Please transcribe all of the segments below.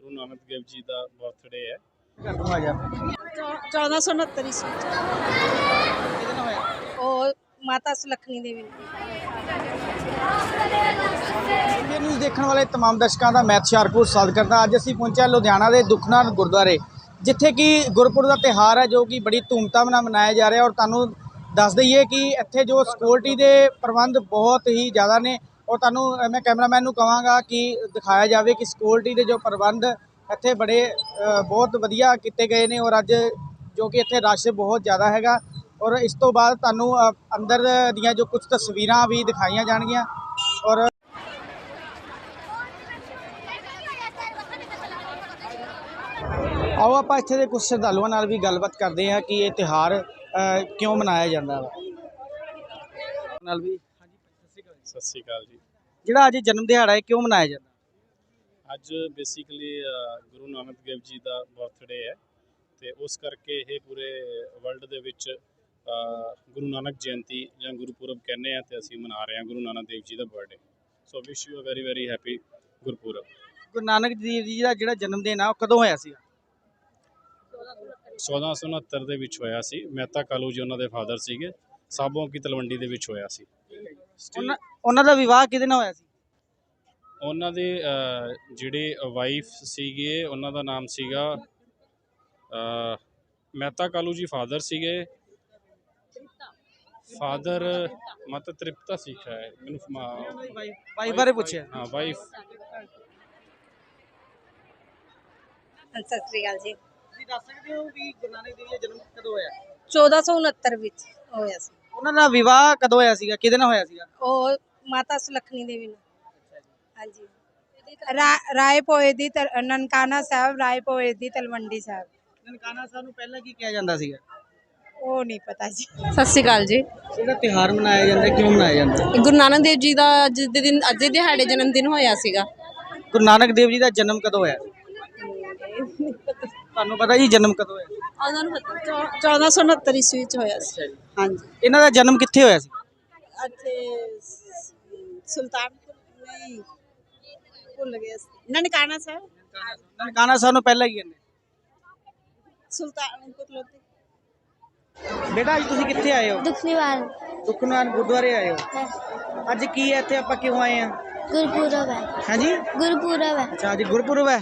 ਗੁਰੂ ਨਾਨਕ ਦੇਵ ਜੀ ਦਾ ਬਰਥਡੇ ਹੈ ਕਦੋਂ ਆ ਜਾ 1469 ਈਸਵੀ ਚ ਕਿਹਦੇ ਨਾਲ ਹੋਇਆ ਉਹ ਮਾਤਾ ਸੁਲੱਖਣੀ ਦੇਵੀ ਨੇ ਇੰਡੀਆ ਨਿਊਜ਼ ਦੇਖਣ ਵਾਲੇ तमाम ਦਰਸ਼ਕਾਂ ਦਾ ਮੈਂ ਹੁਸ਼ਿਆਰਪੁਰ ਸਵਾਗਤ ਕਰਦਾ ਅੱਜ ਅਸੀਂ ਪਹੁੰਚੇ ਹਾਂ ਲੁਧਿਆਣਾ ਦੇ ਦੁਖਨਾਰ ਗੁਰਦੁਆਰੇ ਜਿੱਥੇ ਕਿ ਗੁਰਪੁਰ ਦਾ ਤਿਹਾਰ ਹੈ ਜੋ ਕਿ ਬੜੀ ਧੂਮਧਾਮ ਨਾਲ ਮਨਾਇਆ ਜਾ ਰਿਹਾ ਔਰ ਤੁਹਾਨੂੰ ਦੱਸ ਦਈਏ ਕਿ ਇੱਥੇ ਜੋ ਸਿਕਿਉਰਿਟੀ ਦੇ ਪ੍ਰਬੰਧ ਬਹੁਤ ਹੀ ਜ਼ਿਆਦਾ ਨੇ ਔਰ ਤੁਹਾਨੂੰ ਮੈਂ ਕੈਮਰਾਮੈਨ ਨੂੰ ਕਹਾਂਗਾ ਕਿ ਦਿਖਾਇਆ ਜਾਵੇ ਕਿ ਸਿਕਿਉਰਿਟੀ ਦੇ ਜੋ ਪ੍ਰਬੰਧ ਇੱਥੇ ਬੜੇ ਬਹੁਤ ਵਧੀਆ ਕੀਤੇ ਗਏ ਨੇ ਔਰ ਅੱਜ ਜੋ ਕਿ ਇੱਥੇ ਰਸ਼ ਬਹੁਤ ਜ਼ਿਆਦਾ ਹੈਗਾ ਔਰ ਇਸ ਤੋਂ ਬਾਅਦ ਤੁਹਾਨੂੰ ਅੰਦਰ ਦੀਆਂ ਜੋ ਕੁਝ ਤਸਵੀਰਾਂ ਵੀ ਦਿਖਾਈਆਂ ਜਾਣਗੀਆਂ ਔਰ ਆਓ ਆਪਾਂ ਇੱਥੇ ਦੇ ਕੁਝ ਸ਼ਰਧਾਲੂਆਂ ਨਾਲ ਵੀ ਗੱਲਬਾਤ ਕਰਦੇ ਹਾਂ ਕਿ ਇਹ ਤਿਉਹਾਰ ਕਿਉਂ ਮਨਾਇਆ ਜਾਂਦਾ ਵਾ। ਨਾਲ ਵੀ ਸਤਿ ਸ਼੍ਰੀ ਅਕਾਲ ਜੀ। ਜਿਹੜਾ ਅੱਜ ਜਨਮ ਦਿਹਾੜਾ ਹੈ ਕਿਉਂ ਮਨਾਇਆ ਜਾਂਦਾ? ਅੱਜ ਬੇਸਿਕਲੀ ਗੁਰੂ ਨਾਨਕ ਦੇਵ ਜੀ ਦਾ ਬਰਥਡੇ ਹੈ ਤੇ ਉਸ ਕਰਕੇ ਇਹ ਪੂਰੇ ਵਰਲਡ ਦੇ ਵਿੱਚ ਗੁਰੂ ਨਾਨਕ ਜਯੰਤੀ ਜਾਂ ਗੁਰਪੁਰਬ ਕਹਿੰਦੇ ਆ ਤੇ ਅਸੀਂ ਮਨਾ ਰਹੇ ਹਾਂ ਗੁਰੂ ਨਾਨਕ ਦੇਵ ਜੀ ਦਾ birthday so wish you a very very happy Gurpurab. Guru Nanak Dev ji ਦਾ ਜਿਹੜਾ ਜਨਮ ਦਿਨ ਆ ਉਹ ਕਦੋਂ ਹੋਇਆ ਸੀ 1469 ਦੇ ਵਿੱਚ ਹੋਇਆ ਸੀ। ਮਹਿਤਾ ਕਾਲੂ ਜੀ ਉਹਨਾਂ ਦੇ ਫਾਦਰ ਸੀਗੇ। ਸਾਬੋਂ ਕੀ ਤਲਵੰਡੀ ਦੇ ਵਿੱਚ ਹੋਇਆ ਸੀ। ਉਹਨਾਂ ਉਹਨਾਂ ਦਾ ਵਿਵਾਹ ਕਿਹਦੇ ਨਾਲ ਹੋਇਆ ਸੀ? ਉਹਨਾਂ ਦੇ ਜਿਹੜੇ ਵਾਈਫ ਸੀਗੇ ਉਹਨਾਂ ਦਾ ਨਾਮ ਸੀਗਾ ਮਹਿਤਾ ਕਾਲੂ ਜੀ ਫਾਦਰ ਸੀਗੇ। ਫਾਦਰ ਮਤ ਤ੍ਰਿਪਤਾ ਸਿੱਖਾ ਹੈ। ਮੈਨੂੰ ਫਮਾ- ਭਾਈ ਬਾਰੇ ਪੁੱਛਿਆ। ਹਾਂ ਵਾਈਫ ਸਤਿ ਸ੍ਰੀ ਅਕਾਲ ਜੀ। ਤੁਸੀਂ ਦੱਸ ਸਕਦੇ ਹੋ ਵੀ ਗੁਰੂ ਨਾਨਕ ਦੇਵ ਜੀ ਦਾ ਜਨਮ ਕਦੋਂ ਹੋਇਆ? 1469 ਵਿੱਚ ਹੋਇਆ ਸੀ। ਉਹਨਾਂ ਦਾ ਵਿਵਾਹ ਕਦੋਂ ਹੋਇਆ ਸੀਗਾ? ਕਿਹਦੇ ਨਾਲ ਹੋਇਆ ਸੀਗਾ? ਉਹ ਮਾਤਾ ਸੁਲੱਖਣੀ ਦੇਵੀ ਨੇ ਹਾਂਜੀ। ਰਾ- ਰਾਏ ਪੋਏ ਦੀ ਤਲ- ਨਨਕਾਣਾ ਸਾਹਿਬ ਰਾਏ ਪੋਏ ਦੀ ਤਲਵੰਡੀ ਸਾਹਿਬ। ਨਨਕਾਣਾ ਸਾਹਿਬ ਨੂੰ ਪਹਿਲਾਂ ਕੀ ਕਿਹਾ ਜਾਂਦਾ ਸੀਗਾ? ਉਹ ਨਹੀਂ ਪਤਾ ਜੀ। ਸਤਿ ਸ਼੍ਰੀ ਅਕਾਲ ਜੀ। ਜਿਹੜਾ ਤਿਉਹਾਰ ਮਨਾਇਆ ਜਾਂਦਾ ਹੈ, ਕਿਉਂ ਮਨਾਇਆ ਜਾਂਦਾ? ਹੈ? ਗੁਰੂ ਨਾਨਕ ਦੇਵ ਜੀ ਦਾ ਅੱਜ ਦੇ ਦਿਨ ਅੱਜ ਦੇ ਦਿਹਾੜੇ ਜਨਮ ਦਿਨ ਹੋਇਆ ਸੀਗਾ। ਗੁਰੂ ਨਾਨਕ ਦੇਵ ਜੀ ਦਾ ਜਨਮ ਕਦੋਂ ਹੋਇਆ? ਤੁਹਾਨੂੰ ਪਤਾ ਜੀ ਜਨਮ ਕਦੋਂ ਹੋਇਆ? ਉਹਨਾਂ ਨੂੰ ਪਤਾ 1469 ਈਸਵੀ ਚ ਹੋਇਆ ਸੀ। ਹਾਂਜੀ। ਇਹਨਾਂ ਦਾ ਜਨਮ ਕਿੱਥੇ ਹੋਇਆ ਸੀ? ਇੱਥੇ ਸੁਲਤਾਨਪੁਰ ਨਹੀਂ ਭੁੱਲ ਗਿਆ ਸੀ। ਨਨਕਾਣਾ ਸਾਹਿਬ। ਨਨਕਾਣਾ ਸਾਹਿਬ ਨੂੰ ਪਹਿਲਾਂ ਹੀ ਕਹਿੰਦੇ। ਸੁਲਤਾਨਪੁਰ ਲੋਧੀ। ਬੇਟਾ ਅੱਜ ਤੁਸੀਂ ਕਿੱਥੇ ਆਏ ਹੋ? ਦੁਖਨੀਵਾਲ ਦੁਖਨਾਨ ਗੁਰਦੁਆਰੇ ਆਏ ਹੋ? ਅੱਜ ਕੀ ਹੈ ਇੱਥੇ? ਆਪਾਂ ਕਿਉਂ ਆਏ ਆ ਗੁਰਪੁਰਬ ਹੈ। ਹਾਂਜੀ? ਗੁਰਪੁਰਬ ਹੈ। ਅੱਛਾ ਅੱਜ ਗੁਰਪੁਰਬ ਹੈ।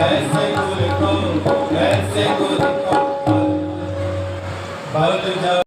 ਐਸੇ ਗੁਰ ਕੋ ਐਸੇ ਗੁਰ ਕੋ ਫਲ ਫਲ ਜਾਈ